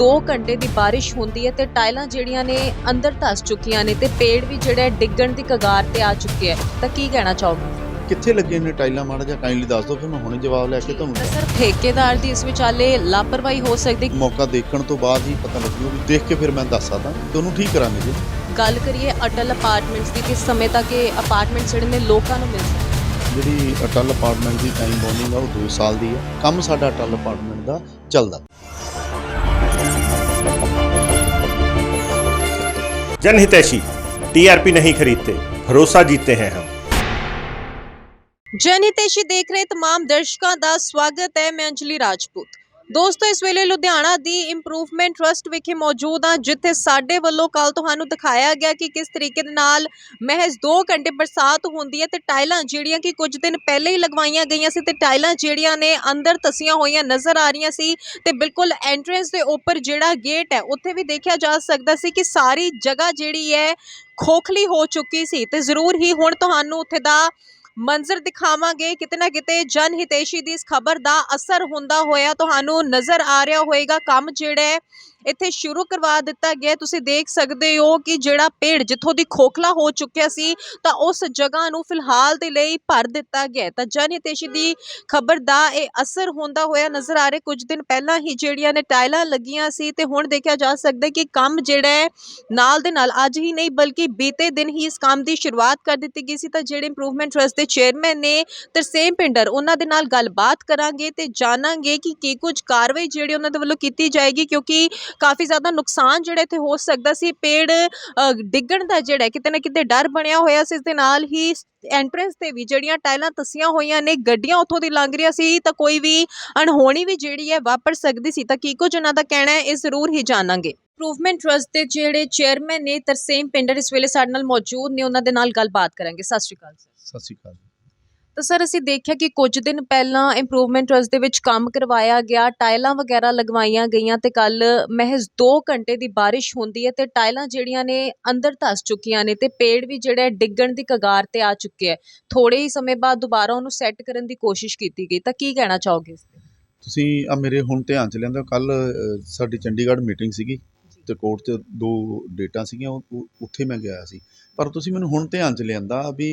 2 ਘੰਟੇ ਦੀ ਬਾਰਿਸ਼ ਹੁੰਦੀ ਹੈ ਤੇ ਟਾਈਲਾਂ ਜਿਹੜੀਆਂ ਨੇ ਅੰਦਰ ਧਸ ਚੁੱਕੀਆਂ ਨੇ ਤੇ ਪੇੜ ਵੀ ਜਿਹੜਾ ਡਿੱਗਣ ਦੀ ਕਗਾਰ ਤੇ ਆ ਚੁੱਕਿਆ ਹੈ। ਤਾਂ ਕੀ ਕਹਿਣਾ ਚਾਹੋਗੇ? ਕਿੱਥੇ ਲੱਗੇ ਨੇ ਟਾਈਲਾਂ ਮਾੜਾ ਜਿਹਾ ਕਾਈਂਡਲੀ ਦੱਸ ਦਿਓ ਫਿਰ ਮੈਂ ਹੁਣੇ ਜਵਾਬ ਲੈ ਕੇ ਤੁਹਾਨੂੰ ਸਰ ਠੇਕੇਦਾਰ ਦੀ ਇਸ ਵਿਚਾਲੇ ਲਾਪਰਵਾਹੀ ਹੋ ਸਕਦੀ। ਮੌਕਾ ਦੇਖਣ ਤੋਂ ਬਾਅਦ ਹੀ ਪਤਾ ਲੱਗੂਗਾ ਵੀ ਦੇਖ ਕੇ ਫਿਰ ਮੈਂ ਦੱਸ ਸਕਦਾ। ਤੁਹਾਨੂੰ ਠੀਕ ਕਰਾਂਗੇ ਜੀ। ਗੱਲ ਕਰੀਏ ਅਟਲ ਅਪਾਰਟਮੈਂਟਸ ਦੀ ਕਿਸ ਸਮੇਂ ਤੱਕ ਇਹ ਅਪਾਰਟਮੈਂਟ ਜਿਹੜੇ ਨੇ ਲੋਕਾਂ ਨੂੰ ਮਿਲ ਸਕਦੇ ਜਿਹੜੀ ਅਟਲ ਅਪਾਰਟਮੈਂਟ ਦੀ ਟਾਈਮ ਬੌਂਡਿੰਗ ਆ ਉਹ 2 ਸਾਲ ਦੀ ਹੈ। ਕੰਮ ਸਾਡਾ ਅਟਲ ਅਪਾਰਟਮੈਂਟ ਦਾ ਚੱਲਦਾ। जनहितैषी टीआरपी नहीं खरीदते भरोसा जीते हैं हम जनहितैषी देख रहे तमाम दर्शकों का स्वागत है मैं अंजलि राजपूत ਦੋਸਤੋ, ਇਸ ਵੇਲੇ ਲੁਧਿਆਣਾ ਦੀ ਇੰਪਰੂਵਮੈਂਟ ਟਰਸਟ ਵਿਖੇ ਮੌਜੂਦ ਹਾਂ, ਜਿੱਥੇ ਸਾਡੇ ਵੱਲੋਂ ਕੱਲ ਤੁਹਾਨੂੰ ਦਿਖਾਇਆ ਗਿਆ ਕਿ ਕਿਸ ਤਰੀਕੇ ਦੇ ਨਾਲ ਮਹਿਜ਼ 2 ਘੰਟੇ ਬਰਸਾਤ ਹੁੰਦੀ ਹੈ ਤੇ ਟਾਈਲਾਂ ਜਿਹੜੀਆਂ ਕਿ ਕੁਝ ਦਿਨ ਪਹਿਲੇ ਹੀ ਲਗਵਾਈਆਂ ਗਈਆਂ ਸੀ ਤੇ ਟਾਈਲਾਂ ਜਿਹੜੀਆਂ ਨੇ ਅੰਦਰ ਤਸੀਆਂ ਹੋਈਆਂ ਨਜ਼ਰ ਆ ਰਹੀਆਂ ਸੀ ਤੇ ਬਿਲਕੁਲ ਐਂਟਰੈਂਸ ਦੇ ਉੱਪਰ ਜਿਹੜਾ ਗੇਟ ਹੈ, ਉੱਥੇ ਵੀ ਦੇਖਿਆ ਜਾ ਸਕਦਾ ਸੀ ਕਿ ਸਾਰੀ ਜਗ੍ਹਾ ਜਿਹੜੀ ਹੈ ਖੋਖਲੀ ਹੋ ਚੁੱਕੀ ਸੀ ਤੇ ਜ਼ਰੂਰ ਹੀ ਹੁਣ ਤੁਹਾਨੂੰ ਉੱਥੇ ਦਾ ਮੰਜ਼ਰ ਦਿਖਾਵਾਂਗੇ। ਕਿਤੇ ਨਾ ਕਿਤੇ ਜਨ ਹਿਤੇਸ਼ੀ ਦੀ ਇਸ ਖਬਰ ਦਾ ਅਸਰ ਹੁੰਦਾ ਹੋਇਆ ਤੁਹਾਨੂੰ ਨਜ਼ਰ ਆ ਰਿਹਾ ਹੋਏਗਾ ਕੰਮ ਜਿਹੜਾ ਹੈ ਇੱਥੇ ਸ਼ੁਰੂ ਕਰਵਾ ਦਿੱਤਾ ਗਿਆ ਤੁਸੀਂ ਦੇਖ ਸਕਦੇ ਹੋ ਕਿ ਜਿਹੜਾ ਪੇੜ ਜਿੱਥੋਂ ਦੀ ਖੋਖਲਾ ਹੋ ਚੁੱਕਿਆ ਸੀ, ਤਾਂ ਉਸ ਜਗ੍ਹਾ ਨੂੰ ਫਿਲਹਾਲ ਦੇ ਲਈ ਭਰ ਦਿੱਤਾ ਗਿਆ ਤਾਂ ਜਨ ਦੀ ਖਬਰ ਦਾ ਇਹ ਅਸਰ ਹੁੰਦਾ ਹੋਇਆ ਨਜ਼ਰ ਆ ਰਿਹਾ। ਕੁਝ ਦਿਨ ਪਹਿਲਾਂ ਹੀ ਜਿਹੜੀਆਂ ਨੇ ਟਾਇਲਾਂ ਲੱਗੀਆਂ ਸੀ, ਤੇ ਹੁਣ ਦੇਖਿਆ ਜਾ ਸਕਦਾ ਕਿ ਕੰਮ ਜਿਹੜਾ ਹੈ, ਨਾਲ ਦੇ ਨਾਲ ਅੱਜ ਹੀ ਨਹੀਂ, ਬਲਕਿ ਬੀਤੇ ਦਿਨ ਹੀ ਇਸ ਕੰਮ ਦੀ ਸ਼ੁਰੂਆਤ ਕਰ ਦਿੱਤੀ ਗਈ ਸੀ। ਤਾਂ ਜਿਹੜੇ ਇੰਪਰੂਵਮੈਂਟ ਟਰਸਟ ਦੇ ਚੇਅਰਮੈਨ ਨੇ ਤਰਸੇਮ ਪਿੰਡਰ, ਉਹਨਾਂ ਦੇ ਨਾਲ ਗੱਲਬਾਤ ਕਰਾਂਗੇ ਤੇ ਜਾਣਾਂਗੇ ਕਿ ਕੀ ਕੁਝ ਕਾਰਵਾਈ ਜਿਹੜੀ ਉਹਨਾਂ ਦੇ ਵੱਲੋਂ ਕੀਤੀ ਜਾਏਗੀ, ਕਿਉਂਕਿ ਕਾਫੀ ਜ਼ਿਆਦਾ ਨੁਕਸਾਨ ਜਿਹੜਾ ਇੱਥੇ ਹੋ ਸਕਦਾ ਸੀ। ਪੇੜ ਡਿੱਗਣ ਦਾ ਜਿਹੜਾ ਕਿਤੇ ਨਾ ਕਿਤੇ ਡਰ ਬਣਿਆ ਹੋਇਆ ਸੀ। ਇਸ ਦੇ ਨਾਲ ਹੀ ਐਂਟਰੈਂਸ ਤੇ ਵੀ ਜਿਹੜੀਆਂ ਟਾਈਲਾਂ ਤਸੀਆਂ ਹੋਈਆਂ ਨੇ, ਗੱਡੀਆਂ ਉੱਥੋਂ ਦੀ ਲੰਘ ਰਹੀਆਂ ਸੀ ਤਾਂ ਕੋਈ ਵੀ ਅਣਹੋਣੀ ਵੀ ਜਿਹੜੀ ਹੈ ਵਾਪਰ ਸਕਦੀ ਸੀ ਤਾਂ ਕੀ ਕੁਝ ਉਹਨਾਂ ਦਾ ਕਹਿਣਾ ਹੈ, ਇਹ ਜ਼ਰੂਰ ਹੀ ਜਾਣਾਂਗੇ। ਇੰਪਰੂਵਮੈਂਟ ਟਰਸਟ ਦੇ ਜਿਹੜੇ ਚੇਅਰਮੈਨ ਨੇ ਤਰਸੇਮ ਪਿੰਡਰ ਇਸ ਵੇਲੇ ਸਾਡੇ ਨਾਲ ਮੌਜੂਦ ਨੇ, ਉਹਨਾਂ ਦੇ ਨਾਲ ਗੱਲਬਾਤ ਕਰਾਂਗੇ। ਸਤਿ ਸ਼੍ਰੀ ਅਕਾਲ ਸਰ ਸਤਿ ਸ਼੍ਰੀ ਅਕਾਲ। ਤਾਂ ਸਰ ਅਸੀਂ ਦੇਖਿਆ ਕਿ ਕੁਝ ਦਿਨ ਪਹਿਲਾਂ ਇੰਪਰੂਵਮੈਂਟ ਟਰਸਟ ਦੇ ਵਿੱਚ ਕੰਮ ਕਰਵਾਇਆ ਗਿਆ ਟਾਈਲਾਂ ਵਗੈਰਾ ਲਗਵਾਈਆਂ ਗਈਆਂ ਤੇ ਕੱਲ ਮਹਿਜ਼ 2 ਘੰਟੇ ਦੀ ਬਾਰਿਸ਼ ਹੁੰਦੀ ਹੈ ਤੇ ਟਾਈਲਾਂ ਜਿਹੜੀਆਂ ਨੇ ਅੰਦਰ ਧਸ ਚੁੱਕੀਆਂ ਨੇ ਤੇ ਪੇੜ ਵੀ ਜਿਹੜਾ ਹੈ ਡਿੱਗਣ ਦੀ ਕਗਾਰ ਤੇ ਆ ਚੁੱਕਿਆ ਹੈ। ਥੋੜੇ ਹੀ ਸਮੇਂ ਬਾਅਦ ਦੁਬਾਰਾ ਉਹਨੂੰ ਸੈੱਟ ਕਰਨ ਦੀ ਕੋਸ਼ਿਸ਼ ਕੀਤੀ ਗਈ ਤਾਂ ਕੀ ਕਹਿਣਾ ਚਾਹੋਗੇ ਇਸ ਤੇ? ਤੁਸੀਂ ਆ ਮੇਰੇ ਹੁਣ ਧਿਆਨ ਚ ਲਿਆਂਦਾ ਕੱਲ ਸਾਡੀ ਚੰਡੀਗੜ੍ਹ ਮੀਟਿੰਗ ਸੀਗੀ ਤੇ ਕੋਰਟ 'ਚ ਦੋ ਡੇਟਾਂ ਸੀਗੀਆਂ ਉੱਥੇ ਮੈਂ ਗਿਆ ਸੀ। ਪਰ ਤੁਸੀਂ ਮੈਨੂੰ ਹੁਣ ਧਿਆਨ ਚ ਲਿਆਂਦਾ ਵੀ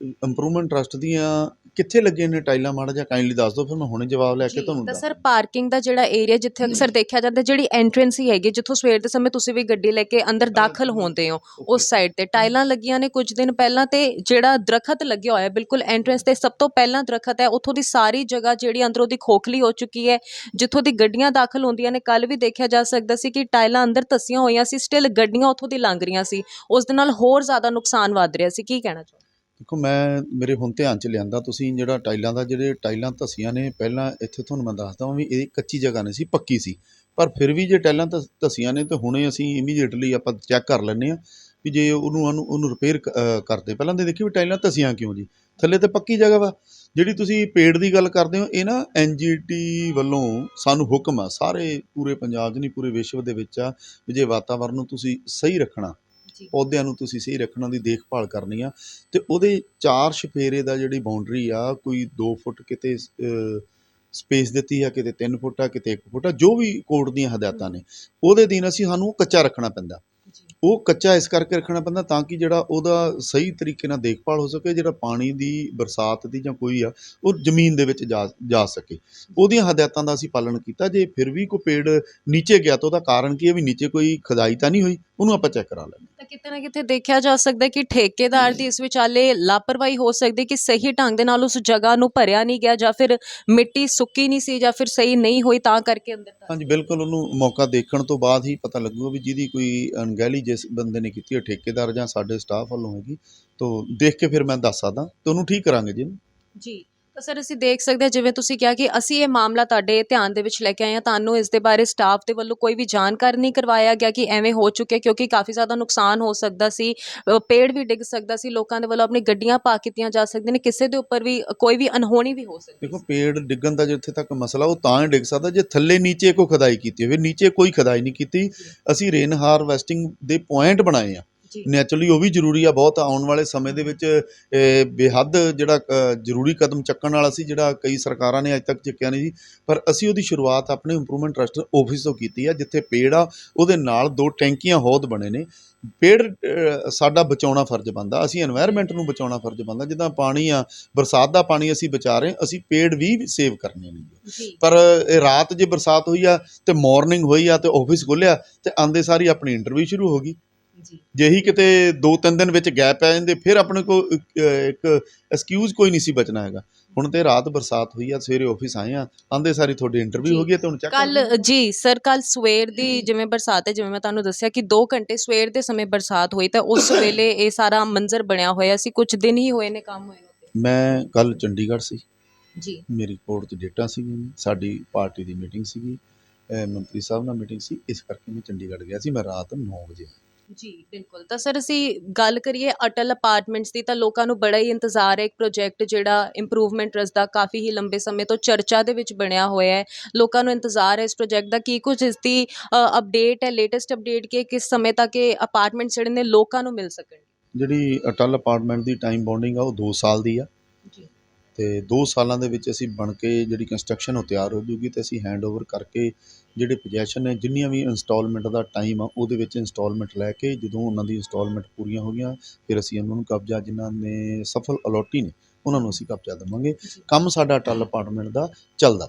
ਇੰਪਰੂਵਮੈਂਟ ਟਰਸਟ ਦੀਆਂ ਕਿੱਥੇ ਲੱਗੇ ਨੇ ਟਾਈਲਾਂ ਮਾੜਾ ਜਿਹਾ? ਕਾਈਂਡਲੀ ਦੱਸ ਦਿਓ ਫਿਰ ਮੈਂ ਹੁਣੇ ਜਵਾਬ ਲੈ ਕੇ ਤੁਹਾਨੂੰ ਤਾਂ ਸਰ ਪਾਰਕਿੰਗ ਦਾ ਜਿਹੜਾ ਏਰੀਆ ਜਿੱਥੇ ਅਕਸਰ ਦੇਖਿਆ ਜਾਂਦਾ ਜਿਹੜੀ ਐਂਟਰੈਂਸ ਹੀ ਹੈਗੀ ਜਿੱਥੋਂ ਸਵੇਰ ਦੇ ਸਮੇਂ ਤੁਸੀਂ ਵੀ ਗੱਡੀ ਲੈ ਕੇ ਅੰਦਰ ਦਾਖਲ ਹੁੰਦੇ ਹੋ ਉਸ ਸਾਈਡ ਤੇ। ਟਾਈਲਾਂ ਲੱਗੀਆਂ ਨੇ ਕੁਝ ਦਿਨ ਪਹਿਲਾਂ ਤੇ ਜਿਹੜਾ ਦਰਖਤ ਲੱਗਿਆ ਹੋਇਆ ਬਿਲਕੁਲ ਐਂਟਰੈਂਸ ਤੇ ਸਭ ਤੋਂ ਪਹਿਲਾਂ ਦਰਖਤ ਹੈ ਉੱਥੋਂ ਦੀ ਸਾਰੀ ਜਗ੍ਹਾ ਜਿਹੜੀ ਅੰਦਰੋਂ ਦੀ ਖੋਖਲੀ ਹੋ ਚੁੱਕੀ ਹੈ ਜਿੱਥੋਂ ਦੀ ਗੱਡੀਆਂ ਦਾਖਲ ਹੁੰਦੀਆਂ ਨੇ ਕੱਲ ਵੀ ਦੇਖਿਆ ਜਾ ਸਕਦਾ ਸੀ ਕਿ ਟਾਈਲਾਂ ਅੰਦਰ ਧਸੀਆਂ ਹੋਈਆਂ ਸੀ ਸਟਿਲ ਗੱਡੀਆਂ ਉੱਥੋਂ ਦੀ ਲੰਘ ਰਹੀਆਂ ਸੀ ਉਸ ਦੇ ਨਾਲ ਹੋਰ ਜ਼ਿਆਦਾ ਨੁਕਸਾਨ ਵੱਧ ਰਿਹਾ ਸੀ ਕੀ ਕਹਿਣਾ ਚਾਹੋ ਦੇਖੋ, ਮੈਂ ਮੇਰੇ ਹੁਣ ਧਿਆਨ ਚ ਲਿਆਂਦਾ, ਤੁਸੀਂ ਜਿਹੜਾ ਟਾਈਲਾਂ ਦਾ, ਜਿਹੜੇ ਟਾਈਲਾਂ ਧਸੀਆਂ ਨੇ, ਪਹਿਲਾਂ ਇੱਥੇ ਤੁਹਾਨੂੰ ਮੈਂ ਦੱਸਦਾ ਵੀ ਇਹ ਕੱਚੀ ਜਗ੍ਹਾ ਨਹੀਂ ਸੀ, ਪੱਕੀ ਸੀ। ਪਰ ਫਿਰ ਵੀ ਜੇ ਟਾਈਲਾਂ ਧਸ- ਧਸੀਆਂ ਨੇ, ਤਾਂ ਹੁਣੇ ਅਸੀਂ ਇਮੀਡੀਏਟਲੀ ਆਪਾਂ ਚੈੱਕ ਕਰ ਲੈਂਦੇ ਆ ਵੀ ਜੇ ਉਹਨੂੰ ਉਹਨੂੰ ਉਹਨੂੰ ਰਿਪੇਅਰ ਕਰਦੇ। ਪਹਿਲਾਂ ਤੇ ਦੇਖੀ ਵੀ ਟਾਈਲਾਂ ਧਸੀਆਂ ਕਿਉਂ ਜੀ? ਥੱਲੇ ਤੇ ਪੱਕੀ ਜਗ੍ਹਾ ਵਾ। ਜਿਹੜੀ ਤੁਸੀਂ ਪੇੜ ਦੀ ਗੱਲ ਕਰਦੇ ਹੋ, ਇਹ ਨਾ ਐਨਜੀਟੀ ਵੱਲੋਂ ਸਾਨੂੰ ਹੁਕਮ ਆ, ਸਾਰੇ ਪੂਰੇ ਪੰਜਾਬ 'ਚ ਨਹੀਂ, ਪੂਰੇ ਵਿਸ਼ਵ ਦੇ ਵਿੱਚ ਆ, ਵੀ ਜੇ ਵਾਤਾਵਰਨ ਨੂੰ ਤੁਸੀਂ ਸਹੀ ਰੱਖਣਾ ਪੌਦਿਆਂ ਨੂੰ ਤੁਸੀਂ ਸਹੀ ਰੱਖਣਾ ਦੀ ਦੇਖਭਾਲ ਕਰਨੀ ਆ। ਤੇ ਉਹਦੇ ਚਾਰ ਛਫੇਰੇ ਦਾ ਜਿਹੜੀ ਬਾਉਂਡਰੀ ਆ, ਕੋਈ ਦੋ ਫੁੱਟ ਕਿਤੇ ਸਪੇਸ ਦਿੱਤੀ ਆ, ਕਿਤੇ ਤਿੰਨ ਫੁੱਟ ਆ, ਕਿਤੇ ਇੱਕ ਫੁੱਟ ਆ, ਜੋ ਵੀ ਕੋਰਟ ਦੀਆਂ ਹਦਾਇਤਾਂ ਨੇ, ਉਹਦੇ ਦਿਨ ਅਸੀਂ ਸਾਨੂੰ ਕੱਚਾ ਰੱਖਣਾ ਪੈਂਦਾ। ਉਹ ਕੱਚਾ ਇਸ ਕਰਕੇ ਰੱਖਣਾ ਪੈਂਦਾ ਤਾਂ ਕਿ ਜਿਹੜਾ ਉਹਦਾ ਸਹੀ ਤਰੀਕੇ ਨਾਲ ਦੇਖਭਾਲ ਹੋ ਸਕੇ ਜਿਹੜਾ ਪਾਣੀ ਦੀ ਬਰਸਾਤ ਦੀ ਜਾਂ ਕੋਈ ਆ ਉਹ ਜ਼ਮੀਨ ਦੇ ਵਿੱਚ ਜਾ ਜਾ ਸਕੇ। ਉਹਦੀਆਂ ਹਦਾਇਤਾਂ ਦਾ ਅਸੀਂ ਪਾਲਣ ਕੀਤਾ ਜੇ ਫਿਰ ਵੀ ਕੋਈ ਪੇੜ ਨੀਚੇ ਗਿਆ ਤਾਂ ਉਹਦਾ ਕਾਰਨ ਕੀ ਹੈ? ਵੀ ਨੀਚੇ ਕੋਈ ਖੁਦਾਈ ਤਾਂ ਨਹੀਂ ਹੋਈ? ਉਹਨੂੰ ਆਪਾਂ ਚੈੱਕ ਕਰਾ ਲੈਂਦੇ ਤਾਂ ਕਿਤੇ ਨਾ ਕਿਤੇ ਦੇਖਿਆ ਜਾ ਸਕਦਾ ਕਿ ਠੇਕੇਦਾਰ ਦੀ ਇਸ ਵਿਚਾਲੇ ਲਾਪਰਵਾਹੀ ਹੋ ਸਕਦੀ ਕਿ ਸਹੀ ਢੰਗ ਦੇ ਨਾਲ ਉਸ ਜਗ੍ਹਾ ਨੂੰ ਭਰਿਆ ਨਹੀਂ ਗਿਆ ਜਾਂ ਫਿਰ ਮਿੱਟੀ ਸੁੱਕੀ ਨਹੀਂ ਸੀ ਜਾਂ ਫਿਰ ਸਹੀ ਨਹੀਂ ਹੋਈ ਤਾਂ ਕਰਕੇ ਅੰਦਰ ਤਾਂ ਹਾਂਜੀ ਬਿਲਕੁਲ ਉਹਨੂੰ ਮੌਕਾ ਦੇਖਣ ਤੋਂ ਬਾਅਦ ਹੀ ਪਤਾ ਲੱਗੂਗਾ ਵੀ ਜਿਹਦੀ ਕੋਈ ਅਣਗਹਿਲੀ ਜਿਸ ਬੰਦੇ ਨੇ ਕੀਤੀ ਹੈ ਠੇਕੇਦਾਰ ਜਾਂ ਸਾਡੇ ਸਟਾਫ ਵੱਲੋਂ ਹੈਗੀ, ਤੋਂ ਦੇਖ ਕੇ ਫਿਰ ਮੈਂ ਦੱਸ ਸਕਦਾ, ਤੇ ਉਹਨੂੰ ਠੀਕ ਕਰਾਂਗੇ ਜੀ। ਜੀ। ਤਾਂ ਸਰ ਅਸੀਂ ਦੇਖ ਸਕਦੇ ਹਾਂ ਜਿਵੇਂ ਤੁਸੀਂ ਕਿਹਾ ਕਿ ਅਸੀਂ ਇਹ ਮਾਮਲਾ ਤੁਹਾਡੇ ਧਿਆਨ ਦੇ ਵਿੱਚ ਲੈ ਕੇ ਆਏ ਹਾਂ ਤੁਹਾਨੂੰ ਇਸ ਦੇ ਬਾਰੇ ਸਟਾਫ ਦੇ ਵੱਲੋਂ ਕੋਈ ਵੀ ਜਾਣਕਾਰੀ ਨਹੀਂ ਕਰਵਾਇਆ ਗਿਆ ਕਿ ਐਵੇਂ ਹੋ ਚੁੱਕਿਆ ਕਿਉਂਕਿ ਕਾਫੀ ਜ਼ਿਆਦਾ ਨੁਕਸਾਨ ਹੋ ਸਕਦਾ ਸੀ ਅ, ਪੇੜ ਵੀ ਡਿੱਗ ਸਕਦਾ ਸੀ ਲੋਕਾਂ ਦੇ ਵੱਲੋਂ ਆਪਣੀ ਗੱਡੀਆਂ ਪਾ ਕੀਤੀਆਂ ਜਾ ਸਕਦੀਆਂ ਨੇ ਕਿਸੇ ਦੇ ਉੱਪਰ ਵੀ ਕੋਈ ਵੀ ਅਨਹੋਣੀ ਵੀ ਹੋ ਸਕਦੀ ਦੇਖੋ ਪੇੜ ਡਿੱਗਣ ਦਾ ਜਿੱਥੇ ਤੱਕ ਮਸਲਾ ਉਹ ਤਾਂ ਹੀ ਡਿੱਗ ਸਕਦਾ ਜੇ ਥੱਲੇ ਨੀਚੇ ਕੋਈ ਖੁਦਾਈ ਕੀਤੀ ਹੋਵੇ ਨੀਚੇ ਕੋਈ ਖੁਦਾਈ ਨਹੀਂ ਕੀਤੀ। ਅਸੀਂ ਰੇਨ ਹਾਰਵੈਸਟਿੰਗ ਦੇ ਪੁਆਇੰਟ ਬਣਾਏ ਆ ਨੈਚੁਰਲੀ ਉਹ ਵੀ ਜ਼ਰੂਰੀ ਆ ਬਹੁਤ ਆਉਣ ਵਾਲੇ ਸਮੇਂ ਦੇ ਵਿੱਚ ਬੇਹੱਦ ਜਿਹੜਾ ਜ਼ਰੂਰੀ ਕਦਮ ਚੱਕਣ ਵਾਲਾ ਸੀ ਜਿਹੜਾ ਕਈ ਸਰਕਾਰਾਂ ਨੇ ਅੱਜ ਤੱਕ ਚੱਕਿਆ ਨਹੀਂ ਜੀ। ਪਰ ਅਸੀਂ ਉਹਦੀ ਸ਼ੁਰੂਆਤ ਆਪਣੇ ਇੰਪਰੂਵਮੈਂਟ ਟਰਸਟ ਆਫਿਸ ਤੋਂ ਕੀਤੀ ਆ ਜਿੱਥੇ ਪੇੜ ਆ ਉਹਦੇ ਨਾਲ ਦੋ ਟੈਂਕੀਆਂ ਹੌਦ ਬਣੇ ਨੇ। ਪੇੜ ਸਾਡਾ ਬਚਾਉਣਾ ਫਰਜ਼ ਬੰਦਾ ਅਸੀਂ এনवायरमेंट ਨੂੰ ਬਚਾਉਣਾ ਫਰਜ਼ ਬੰਦਾ ਜਿੱਦਾਂ ਪਾਣੀ ਆ ਬਰਸਾਤ ਦਾ ਪਾਣੀ ਅਸੀਂ ਬਚਾ ਰਹੇ ਅਸੀਂ ਪੇੜ ਵੀ ਸੇਵ ਕਰਨੇ ਨੇ ਪਰ ਰਾਤ ਜੇ ਬਰਸਾਤ ਹੋਈ ਆ ਤੇ ਮਾਰਨਿੰਗ ਹੋਈ ਆ ਤੇ ਆਫਿਸ ਖੁੱਲਿਆ ਤੇ ਆਂਦੇ ਸਾਰੀ ਆਪਣੀ ਇੰਟਰਵਿਊ ਸ਼ੁਰੂ ਹੋ ਗਈ। ਜੀ। ਜਿਹੀ ਕਿਤੇ 2-3 ਦਿਨ ਵਿੱਚ ਗੈਪ ਪੈ ਜਾਂਦੇ ਫਿਰ ਆਪਣੇ ਕੋ ਇੱਕ ਐਕਸਕਿਊਜ਼ ਕੋਈ ਨਹੀਂ ਸੀ ਬਚਣਾ ਹੈਗਾ। ਹੁਣ ਤੇ ਰਾਤ ਬਰਸਾਤ ਹੋਈ ਆ ਸਵੇਰੇ ਆਫਿਸ ਆਏ ਆ ਆਂਦੇ ਸਾਰੀ ਤੁਹਾਡੀ ਇੰਟਰਵਿਊ। ਹੋ ਗਈ ਹੈ ਤੇ ਹੁਣ ਚੈੱਕ ਕੱਲ ਜੀ ਸਰ ਕੱਲ ਸਵੇਰ ਦੀ ਜਿਵੇਂ ਬਰਸਾਤ ਹੈ ਜਿਵੇਂ ਮੈਂ ਤੁਹਾਨੂੰ ਦੱਸਿਆ ਕਿ 2 ਘੰਟੇ ਸਵੇਰ ਦੇ ਸਮੇਂ ਬਰਸਾਤ ਹੋਈ ਤਾਂ ਉਸ ਵੇਲੇ ਇਹ ਸਾਰਾ ਮੰਜ਼ਰ ਬਣਿਆ ਹੋਇਆ ਸੀ ਕੁਝ ਦਿਨ ਹੀ ਹੋਏ ਨੇ ਕੰਮ ਹੋਏ ਨੂੰ ਮੈਂ ਕੱਲ ਚੰਡੀਗੜ੍ਹ ਸੀ। ਜੀ। ਮੇਰੀ ਕੋਰਟ 'ਚ ਡੇਟਾਂ ਸੀਗੀਆਂ ਸਾਡੀ ਪਾਰਟੀ ਦੀ ਮੀਟਿੰਗ ਸੀਗੀ ਮੰਤਰੀ ਸਾਹਿਬ ਨਾਲ ਮੀਟਿੰਗ ਸੀ ਇਸ ਕਰਕੇ ਮੈਂ ਚੰਡੀਗੜ੍ਹ ਗਿਆ ਸੀ ਮੈਂ ਰਾਤ 9 ਵਜੇ। ਜੀ ਬਿਲਕੁਲ। ਤਾਂ ਸਰ ਅਸੀਂ ਗੱਲ ਕਰੀਏ ਅਟਲ ਅਪਾਰਟਮੈਂਟਸ ਦੀ ਤਾਂ ਲੋਕਾਂ ਨੂੰ ਬੜਾ ਹੀ ਇੰਤਜ਼ਾਰ ਹੈ ਇੱਕ ਪ੍ਰੋਜੈਕਟ ਜਿਹੜਾ ਇੰਪਰੂਵਮੈਂਟ ਟਰਸਟ ਦਾ ਕਾਫੀ ਹੀ ਲੰਬੇ ਸਮੇਂ ਤੋਂ ਚਰਚਾ ਦੇ ਵਿੱਚ ਬਣਿਆ ਹੋਇਆ ਹੈ। ਲੋਕਾਂ ਨੂੰ ਇੰਤਜ਼ਾਰ ਹੈ ਇਸ ਪ੍ਰੋਜੈਕਟ ਦਾ ਕੀ ਕੁਝ ਇਸ ਦੀ ਅਪਡੇਟ ਹੈ ਲੇਟੈਸਟ ਅਪਡੇਟ ਕਿ ਕਿਸ ਸਮੇਂ ਤੱਕ ਇਹ ਅਪਾਰਟਮੈਂਟ ਜਿਹੜੇ ਨੇ ਲੋਕਾਂ ਨੂੰ ਮਿਲ ਸਕਣ ਜਿਹੜੀ ਅਟਲ ਅਪਾਰਟਮੈਂਟ ਦੀ ਟਾਈਮ ਬੌਂਡਿੰਗ ਆ ਉਹ 2 ਸਾਲ ਦੀ ਆ। ਜੀ। ਤੇ 2 ਸਾਲਾਂ ਦੇ ਵਿੱਚ ਅਸੀਂ ਬਣ ਕੇ ਜਿਹੜੀ ਕੰਸਟਰਕਸ਼ਨ ਉਹ ਤਿਆਰ ਹੋ ਜੂਗੀ ਤੇ ਅਸੀਂ ਹੈਂਡਓਵਰ ਕਰਕੇ ਜਿਹੜੇ ਪੋਜੈਸ਼ਨ ਨੇ ਜਿੰਨੀਆਂ ਵੀ ਇੰਸਟਾਲਮੈਂਟ ਦਾ ਟਾਈਮ ਆ ਉਹਦੇ ਵਿੱਚ ਇੰਸਟਾਲਮੈਂਟ ਲੈ ਕੇ ਜਦੋਂ ਉਹਨਾਂ ਦੀ ਇੰਸਟਾਲਮੈਂਟ ਪੂਰੀਆਂ ਹੋ ਗਈਆਂ ਫਿਰ ਅਸੀਂ ਉਹਨਾਂ ਨੂੰ ਕਬਜ਼ਾ ਜਿਨ੍ਹਾਂ ਨੇ ਸਫਲ ਅਲੋਟੀ ਨੇ ਉਹਨਾਂ ਨੂੰ ਅਸੀਂ ਕਬਜ਼ਾ ਦੇਵਾਂਗੇ। ਕੰਮ ਸਾਡਾ ਅਟਲ ਅਪਾਰਟਮੈਂਟ ਦਾ ਚੱਲਦਾ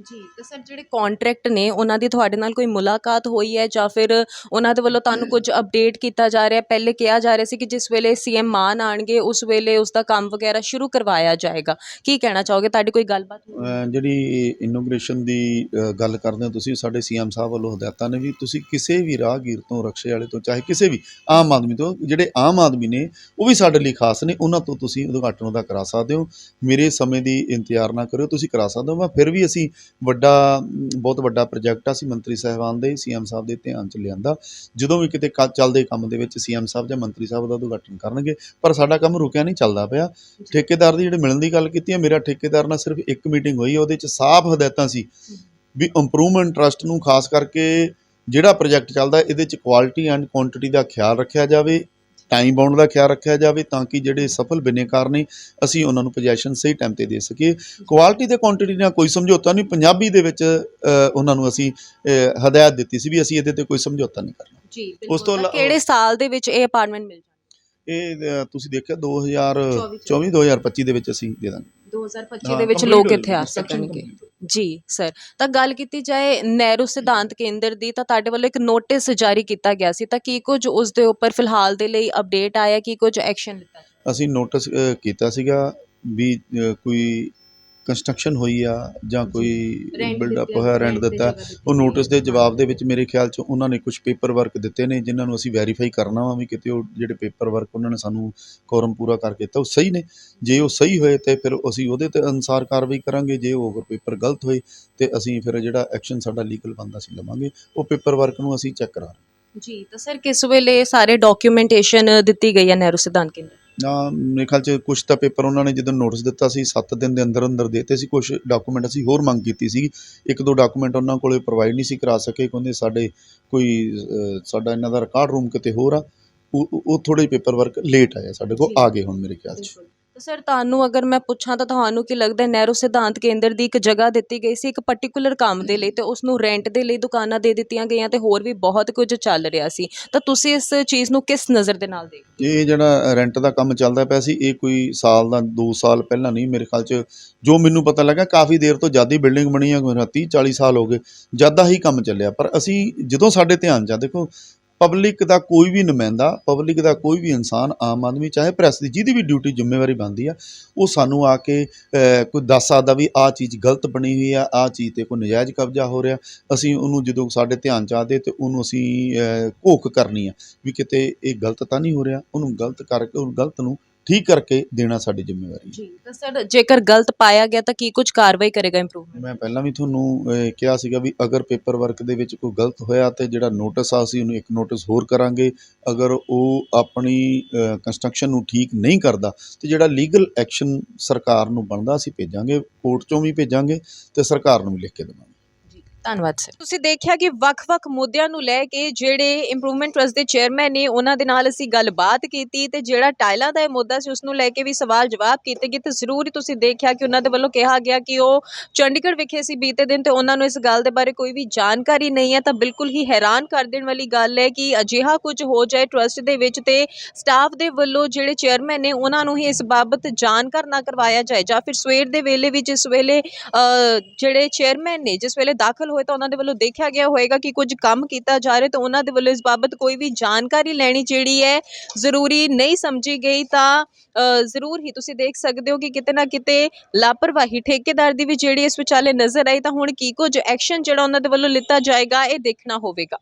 ਜੀ, ਤਾਂ ਸਰ ਜਿਹੜੇ ਕੰਟਰੈਕਟ ਨੇ, ਉਹਨਾਂ ਦੀ ਤੁਹਾਡੇ ਨਾਲ ਕੋਈ ਮੁਲਾਕਾਤ ਹੋਈ ਹੈ ਜਾਂ ਫਿਰ ਉਹਨਾਂ ਦੇ ਵੱਲੋਂ ਤੁਹਾਨੂੰ ਕੁਝ ਅਪਡੇਟ ਕੀਤਾ ਜਾ ਰਿਹਾ ਹੈ? ਪਹਿਲੇ ਕਿਹਾ ਜਾ ਰਿਹਾ ਸੀ ਕਿ ਜਿਸ ਵੇਲੇ ਸੀਐਮ ਮਾਨ ਆਣਗੇ, ਉਸ ਵੇਲੇ ਉਸ ਦਾ ਕੰਮ ਵਗੈਰਾ ਸ਼ੁਰੂ ਕਰਵਾਇਆ ਜਾਏਗਾ। ਕੀ ਕਹਿਣਾ ਚਾਹੋਗੇ? ਤੁਹਾਡੀ ਕੋਈ ਗੱਲਬਾਤ ਹੋਈ? ਅਹ, ਜਿਹੜੀ ਇਨੋਗ੍ਰੇਸ਼ਨ ਦੀ, ਅਹ, ਗੱਲ ਕਰਦੇ ਹੋ ਤੁਸੀਂ, ਸਾਡੇ ਸੀਐਮ ਸਾਹਿਬ ਵੱਲੋਂ ਹਦਾਇਤਾਂ ਨੇ ਵੀ ਤੁਸੀਂ ਕਿਸੇ ਵੀ ਰਾਹਗੀਰ ਤੋਂ, ਰਕਸ਼ੇ ਵਾਲੇ ਤੋਂ, ਚਾਹੇ ਕਿਸੇ ਵੀ ਆਮ ਆਦਮੀ ਤੋਂ, ਜਿਹੜੇ ਆਮ ਆਦਮੀ ਨੇ, ਉਹ ਵੀ ਸਾਡੇ ਲਈ ਖਾਸ ਨੇ, ਉਹਨਾਂ ਤੋਂ ਤੁਸੀਂ ਉਦਘਾਟਨ ਉਹਦਾ ਕਰਾ ਸਕਦੇ ਹੋ। ਮੇਰੇ ਸਮੇਂ ਦੀ ਇੰਤਜ਼ਾਰ ਨਾ ਕਰਿਓ, ਤੁਸੀਂ ਕਰਾ ਸਕਦੇ ਹੋ, ਮੈਂ ਫਿਰ ਵੀ ਅਸੀਂ ਵੱਡਾ, ਬਹੁਤ ਵੱਡਾ ਪ੍ਰੋਜੈਕਟ ਆ ਸੀ ਮੰਤਰੀ ਸਾਹਿਬਾਨ ਦੇ, ਸੀਐਮ ਸਾਹਿਬ ਦੇ ਧਿਆਨ ਚ ਲਿਆਂਦਾ। ਜਦੋਂ ਵੀ ਕਿਤੇ ਕ- ਚੱਲਦੇ ਕੰਮ ਦੇ ਵਿੱਚ ਸੀਐਮ ਸਾਹਿਬ ਜਾਂ ਮੰਤਰੀ ਸਾਹਿਬ ਦਾ ਉਦਘਾਟਨ ਕਰਨਗੇ, ਪਰ ਸਾਡਾ ਕੰਮ ਰੁਕਿਆ ਨਹੀਂ, ਚੱਲਦਾ ਪਿਆ। ਠੇਕੇਦਾਰ ਦੀ ਜਿਹੜੇ ਮਿਲਣ ਦੀ ਗੱਲ ਕੀਤੀ ਹੈ ਮੇਰਾ ਠੇਕੇਦਾਰ ਨਾਲ ਸਿਰਫ ਇੱਕ ਮੀਟਿੰਗ ਹੋਈ ਉਹਦੇ ਚ ਸਾਫ਼ ਹਦਾਇਤਾਂ ਸੀ ਵੀ ਇੰਪਰੂਵਮੈਂਟ ਟਰਸਟ ਨੂੰ ਖਾਸ ਕਰਕੇ ਜਿਹੜਾ ਪ੍ਰੋਜੈਕਟ ਚੱਲਦਾ, ਇਹਦੇ ਚ ਕੁਆਲਿਟੀ ਐਂਡ ਕੁਆਂਟੀਟੀ ਦਾ ਖਿਆਲ ਰੱਖਿਆ ਜਾਵੇ ਟਾਈਮ ਬਾਉਂਡ ਦਾ ਖਿਆਲ ਰੱਖਿਆ ਜਾਵੇ ਤਾਂ ਕਿ ਜਿਹੜੇ ਸਫਲ ਬਿਨੇਕਾਰ ਨੇ ਅਸੀਂ ਉਹਨਾਂ ਨੂੰ ਪੋਜੀਸ਼ਨ ਸਹੀ ਟਾਈਮ ਤੇ ਦੇ ਸਕੀਏ। ਕੁਆਲਿਟੀ ਤੇ ਕੁਆਂਟੀਟੀ ਨਾਲ ਕੋਈ ਸਮਝੌਤਾ ਨਹੀਂ ਪੰਜਾਬੀ ਦੇ ਵਿੱਚ ਉਹਨਾਂ ਨੂੰ ਅਸੀਂ ਹਦਾਇਤ ਦਿੱਤੀ ਸੀ ਵੀ ਅਸੀਂ ਇਹਦੇ ਤੇ ਕੋਈ ਸਮਝੌਤਾ ਨਹੀਂ ਕਰਨਾ। ਜੀ ਉਸ ਤੋਂ ਕਿਹੜੇ ਸਾਲ ਦੇ ਵਿੱਚ ਇਹ ਅਪਾਰਟਮੈਂਟ ਮਿਲ ਜਾਣਗੇ ਇਹ ਤੁਸੀਂ ਦੇਖਿਆ 2024 2025 ਦੇ ਵਿੱਚ ਅਸੀਂ ਦੇ ਦਾਂਗੇ। 2025 ਹਾਂ, ਦੇ ਵਿੱਚ ਲੋਕ ਇੱਥੇ ਆ ਸਕਣਗੇ। ਜੀ ਸਰ। ਤਾਂ ਗੱਲ ਕੀਤੀ ਜਾਏ ਨਹਿਰੂ ਸਿਧਾਂਤ ਕੇਂਦਰ ਦੀ ਤਾਂ ਤੁਹਾਡੇ ਵੱਲੋਂ ਇੱਕ ਨੋਟਿਸ ਜਾਰੀ ਕੀਤਾ ਗਿਆ ਸੀ। ਤਾਂ ਕੀ ਕੁਝ ਉਸ ਦੇ ਉੱਪਰ ਫਿਲਹਾਲ ਦੇ ਲਈ ਅਪਡੇਟ ਆਇਆ ਕੀ ਕੁਝ ਐਕਸ਼ਨ ਲਿੱਤਾ? ਅਸੀਂ ਨੋਟਿਸ ਕੀਤਾ ਸੀਗਾ ਵੀ ਕੋਈ ਕੰਸਟਰਕਸ਼ਨ ਹੋਈ ਆ ਜਾਂ ਕੋਈ ਬਿਲਡਅਪ ਹੋਇਆ ਰੈਂਟ ਦਿੱਤਾ। ਉਹ। ਨੋਟਿਸ ਦੇ ਜਵਾਬ ਦੇ ਵਿੱਚ ਮੇਰੇ ਖਿਆਲ 'ਚ ਉਹਨਾਂ ਨੇ ਕੁਝ ਪੇਪਰ ਵਰਕ ਦਿੱਤੇ ਨੇ ਜਿਨ੍ਹਾਂ ਨੂੰ ਅਸੀਂ ਵੈਰੀਫਾਈ ਕਰਨਾ ਵਾ ਵੀ ਕਿਤੇ ਉਹ ਜਿਹੜੇ ਪੇਪਰ ਵਰਕ ਉਹਨਾਂ ਨੇ ਸਾਨੂੰ ਕੋਰਮ ਪੂਰਾ ਕਰਕੇ ਦਿੱਤਾ ਉਹ ਸਹੀ ਨੇ। ਜੇ ਉਹ ਸਹੀ ਹੋਏ ਤੇ ਫਿਰ ਅਸੀਂ ਉਹਦੇ ਤੇ ਅਨੁਸਾਰ ਕਾਰਵਾਈ ਕਰਾਂਗੇ ਜੇ ਉਹ ਅਗਰ ਪੇਪਰ ਗਲਤ ਹੋਏ ਤੇ ਅਸੀਂ ਫਿਰ ਜਿਹੜਾ ਐਕਸ਼ਨ ਸਾਡਾ ਲੀਗਲ ਬਣਦਾ ਸੀ ਲਵਾਂਗੇ ਉਹ ਪੇਪਰ ਵਰਕ ਨੂੰ ਅਸੀਂ ਚੈੱਕ ਕਰਾ ਰਹੇ ਜੀ ਤਾਂ ਸਰ ਕਿਸ ਵੇਲੇ ਸਾਰੇ ਡਾਕੂਮੈਂਟੇਸ਼ਨ ਦਿੱਤੀ ਗਈ ਹੈ ਨਹਿਰੂ ਸਿਧਾਂਤ ਕੇਂਦਰ? ਨਾ ਮੇਰੇ ਖਿਆਲ 'ਚ ਕੁਝ ਤਾਂ ਪੇਪਰ ਉਹਨਾਂ ਨੇ ਜਦੋਂ ਨੋਟਿਸ ਦਿੱਤਾ ਸੀ 7 ਦਿਨ ਦੇ ਅੰਦਰ ਅੰਦਰ ਦੇਤੇ ਸੀ ਕੁਝ ਡਾਕੂਮੈਂਟ ਅਸੀਂ ਹੋਰ ਮੰਗ ਕੀਤੀ ਸੀ। ਇੱਕ ਦੋ ਡਾਕੂਮੈਂਟ ਉਹਨਾਂ ਕੋਲੇ ਪ੍ਰੋਵਾਈਡ ਨਹੀਂ ਸੀ ਕਰਾ ਸਕੇ ਕਹਿੰਦੇ ਸਾਡੇ ਕੋਈ ਸਾਡਾ ਇਹਨਾਂ ਦਾ ਰਿਕਾਰਡ ਰੂਮ ਕਿਤੇ ਹੋਰ ਆ। ਉਹ ਉਹ- ਉਹ ਥੋੜੇ ਪੇਪਰ ਵਰਕ ਲੇਟ ਆਇਆ ਸਾਡੇ ਕੋਲ ਜੀ। ਆ ਗਏ ਹੁਣ ਮੇਰੇ ਖਿਆਲ 'ਚ। ਤਾਂ ਸਰ, ਤੁਹਾਨੂੰ ਅਗਰ ਮੈਂ ਪੁੱਛਾਂ ਤਾਂ ਤੁਹਾਨੂੰ ਕੀ ਲੱਗਦਾ ਹੈ ਨਹਿਰੂ ਸਿਧਾਂਤ ਕੇਂਦਰ ਦੀ ਇੱਕ ਜਗ੍ਹਾ ਦਿੱਤੀ ਗਈ ਸੀ, ਇੱਕ ਪਾਰਟਿਕੂਲਰ ਕੰਮ ਦੇ ਲਈ ਤੇ ਉਸ ਨੂੰ ਰੈਂਟ ਦੇ ਲਈ ਦੁਕਾਨਾਂ ਦੇ ਦਿੱਤੀਆਂ ਗਈਆਂ ਤੇ ਹੋਰ ਵੀ ਬਹੁਤ ਕੁਝ ਚੱਲ ਰਿਹਾ ਸੀ। ਤਾਂ ਤੁਸੀਂ ਇਸ ਚੀਜ਼ ਨੂੰ ਕਿਸ ਨਜ਼ਰ ਦੇ ਨਾਲ ਦੇਖਦੇ ਇਹ ਜਿਹੜਾ ਰੈਂਟ ਦਾ ਕੰਮ ਚੱਲਦਾ ਪਿਆ ਸੀ, ਇਹ ਕੋਈ ਸਾਲ ਦਾ 2 ਸਾਲ ਪਹਿਲਾਂ ਨਹੀਂ, ਮੇਰੇ ਖਿਆਲ 'ਚ ਜੋ ਮੈਨੂੰ ਪਤਾ ਲੱਗਾ ਕਾਫੀ ਦੇਰ ਤੋਂ ਜਦ ਹੀ ਬਿਲਡਿੰਗ ਬਣੀ ਆ 30 40 ਸਾਲ ਹੋ ਗਏ ਜਦ ਦਾ ਹੀ ਕੰਮ ਚੱਲਿਆ। ਪਰ ਅਸੀਂ ਜਦੋਂ ਸਾਡੇ ਧਿਆਨ 'ਚ ਆ, ਦੇਖੋ ਪਬਲਿਕ ਦਾ ਕੋਈ ਵੀ ਨੁਮਾਇੰਦਾ ਪਬਲਿਕ ਦਾ ਕੋਈ ਵੀ ਇਨਸਾਨ ਆਮ ਆਦਮੀ, ਚਾਹੇ ਪ੍ਰੈਸ ਦੀ ਜਿਹਦੀ ਵੀ ਡਿਊਟੀ ਜ਼ਿੰਮੇਵਾਰੀ ਬਣਦੀ ਆ, ਉਹ ਸਾਨੂੰ ਆ ਕੇ ਕੋਈ ਦੱਸ ਸਕਦਾ ਵੀ ਆਹ ਚੀਜ਼ ਗਲਤ ਬਣੀ ਹੋਈ ਆ, ਆਹ ਚੀਜ਼ ਤੇ ਕੋਈ ਨਜਾਇਜ਼ ਕਬਜ਼ਾ ਹੋ ਰਿਹਾ, ਅਸੀਂ ਉਹਨੂੰ ਜਦੋਂ ਸਾਡੇ ਧਿਆਨ ਚ ਆਦੇ ਤੇ ਉਹਨੂੰ ਅਸੀਂ ਘੋਖ ਕਰਨੀ ਆ ਵੀ ਕਿਤੇ ਇਹ ਗਲਤ ਤਾਂ ਨਹੀਂ ਹੋ ਰਿਹਾ, ਉਹਨੂੰ ਗਲਤ ਕਰਕੇ ਉਹ ਗਲਤ ਨੂੰ ਠੀਕ ਕਰਕੇ ਦੇਣਾ ਸਾਡੀ ਜ਼ਿੰਮੇਵਾਰੀ ਹੈ। ਜੀ ਤਾਂ ਸਰ ਜੇਕਰ ਗਲਤ ਪਾਇਆ ਗਿਆ ਤਾਂ ਕੀ ਕੁਝ ਕਾਰਵਾਈ ਕਰੇਗਾ ਇੰਪਰੂਵਮੈਂਟ ਮੈਂ ਪਹਿਲਾਂ ਵੀ ਤੁਹਾਨੂੰ ਅਹ, ਕਿਹਾ ਸੀਗਾ ਵੀ ਅਗਰ ਪੇਪਰ ਵਰਕ ਦੇ ਵਿੱਚ ਕੋਈ ਗਲਤ ਹੋਇਆ ਤੇ ਜਿਹੜਾ ਨੋਟਿਸ ਆ ਅਸੀਂ ਉਹਨੂੰ ਇੱਕ ਨੋਟਿਸ ਹੋਰ ਕਰਾਂਗੇ। ਅਗਰ ਉਹ ਆਪਣੀ ਕੰਸਟਰਕਸ਼ਨ ਨੂੰ ਠੀਕ ਨਹੀਂ ਕਰਦਾ ਤੇ ਜਿਹੜਾ ਲੀਗਲ ਐਕਸ਼ਨ ਸਰਕਾਰ ਨੂੰ ਬਣਦਾ ਅਸੀਂ ਭੇਜਾਂਗੇ ਕੋਰਟ ਚੋਂ ਵੀ ਭੇਜਾਂਗੇ ਤੇ ਸਰਕਾਰ ਨੂੰ ਵੀ ਲਿਖ ਕੇ ਦੇਵਾਂਗੇ। ਧੰਨਵਾਦ ਸਰ ਤੁਸੀਂ ਦੇਖਿਆ ਕਿ ਵੱਖ-ਵੱਖ ਮੁੱਦਿਆਂ ਨੂੰ ਲੈ ਕੇ ਜਿਹੜੇ ਇੰਪਰੂਵਮੈਂਟ ਟਰਸਟ ਦੇ ਚੇਅਰਮੈਨ ਨੇ, ਉਹਨਾਂ ਦੇ ਨਾਲ ਅਸੀਂ ਗੱਲਬਾਤ ਕੀਤੀ ਤੇ ਜਿਹੜਾ ਟਾਇਲਾਂ ਦਾ ਇਹ ਮੁੱਦਾ ਸੀ ਉਸ ਨੂੰ ਲੈ ਕੇ ਵੀ ਸਵਾਲ ਜਵਾਬ ਕੀਤੇ ਗਏ ਤੇ ਜ਼ਰੂਰ ਤੁਸੀਂ ਦੇਖਿਆ ਕਿ ਉਹਨਾਂ ਦੇ ਵੱਲੋਂ ਕਿਹਾ ਗਿਆ ਕਿ ਉਹ ਚੰਡੀਗੜ੍ਹ ਵਿਖੇ ਸੀ ਬੀਤੇ ਦਿਨ ਤੇ ਉਹਨਾਂ ਨੂੰ ਇਸ ਗੱਲ ਦੇ ਬਾਰੇ ਕੋਈ ਵੀ ਜਾਣਕਾਰੀ ਨਹੀਂ ਹੈ, ਤਾਂ ਬਿਲਕੁਲ ਹੀ ਹੈਰਾਨ ਕਰ ਦੇਣ ਵਾਲੀ ਗੱਲ ਹੈ ਕਿ ਅਜਿਹਾ ਕੁਝ ਹੋ ਜਾਏ ਟਰਸਟ ਦੇ ਵਿੱਚ ਤੇ ਸਟਾਫ ਦੇ ਵੱਲੋਂ ਜਿਹੜੇ ਚੇਅਰਮੈਨ ਨੇ, ਉਹਨਾਂ ਨੂੰ ਹੀ ਇਸ ਬਾਬਤ ਜਾਣਕਾਰ ਨਾ ਕਰਵਾਇਆ ਜਾਏ ਜਾਂ ਫਿਰ ਸਵੇਰ ਦੇ ਵੇਲੇ ਵੀ ਜਿਸ ਵੇਲੇ ਜਿਹੜੇ ਚੇਅਰਮੈਨ ਨੇ, ਜਿਸ ਵੇਲੇ ਦਾਖਲ ਹੋਏ ਤਾਂ ਉਹਨਾਂ ਦੇ ਵੱਲੋਂ ਦੇਖਿਆ ਗਿਆ ਹੋਏਗਾ ਕਿ ਕੁਝ ਕੰਮ ਕੀਤਾ ਜਾ ਰਿਹਾ ਤਾਂ ਉਹਨਾਂ ਦੇ ਵੱਲੋਂ ਇਸ ਬਾਬਤ ਕੋਈ ਵੀ ਜਾਣਕਾਰੀ ਲੈਣੀ ਜਿਹੜੀ ਹੈ ਜ਼ਰੂਰੀ ਨਹੀਂ ਸਮਝੀ ਗਈ ਤਾਂ ਅ, ਜ਼ਰੂਰ ਹੀ ਤੁਸੀਂ ਦੇਖ ਸਕਦੇ ਹੋ ਕਿ ਕਿਤੇ ਨਾ ਕਿਤੇ ਲਾਪਰਵਾਹੀ ਠੇਕੇਦਾਰ ਦੀ ਵੀ ਜਿਹੜੀ ਇਸ ਵਿਚਾਲੇ ਨਜ਼ਰ ਆਈ ਤਾਂ ਹੁਣ ਕੀ ਕੁਝ ਐਕਸ਼ਨ ਜਿਹੜਾ ਉਹਨਾਂ ਦੇ ਵੱਲੋਂ ਲਿੱਤਾ ਜਾਏਗਾ ਇਹ ਦੇਖਣਾ ਹੋਵੇਗਾ।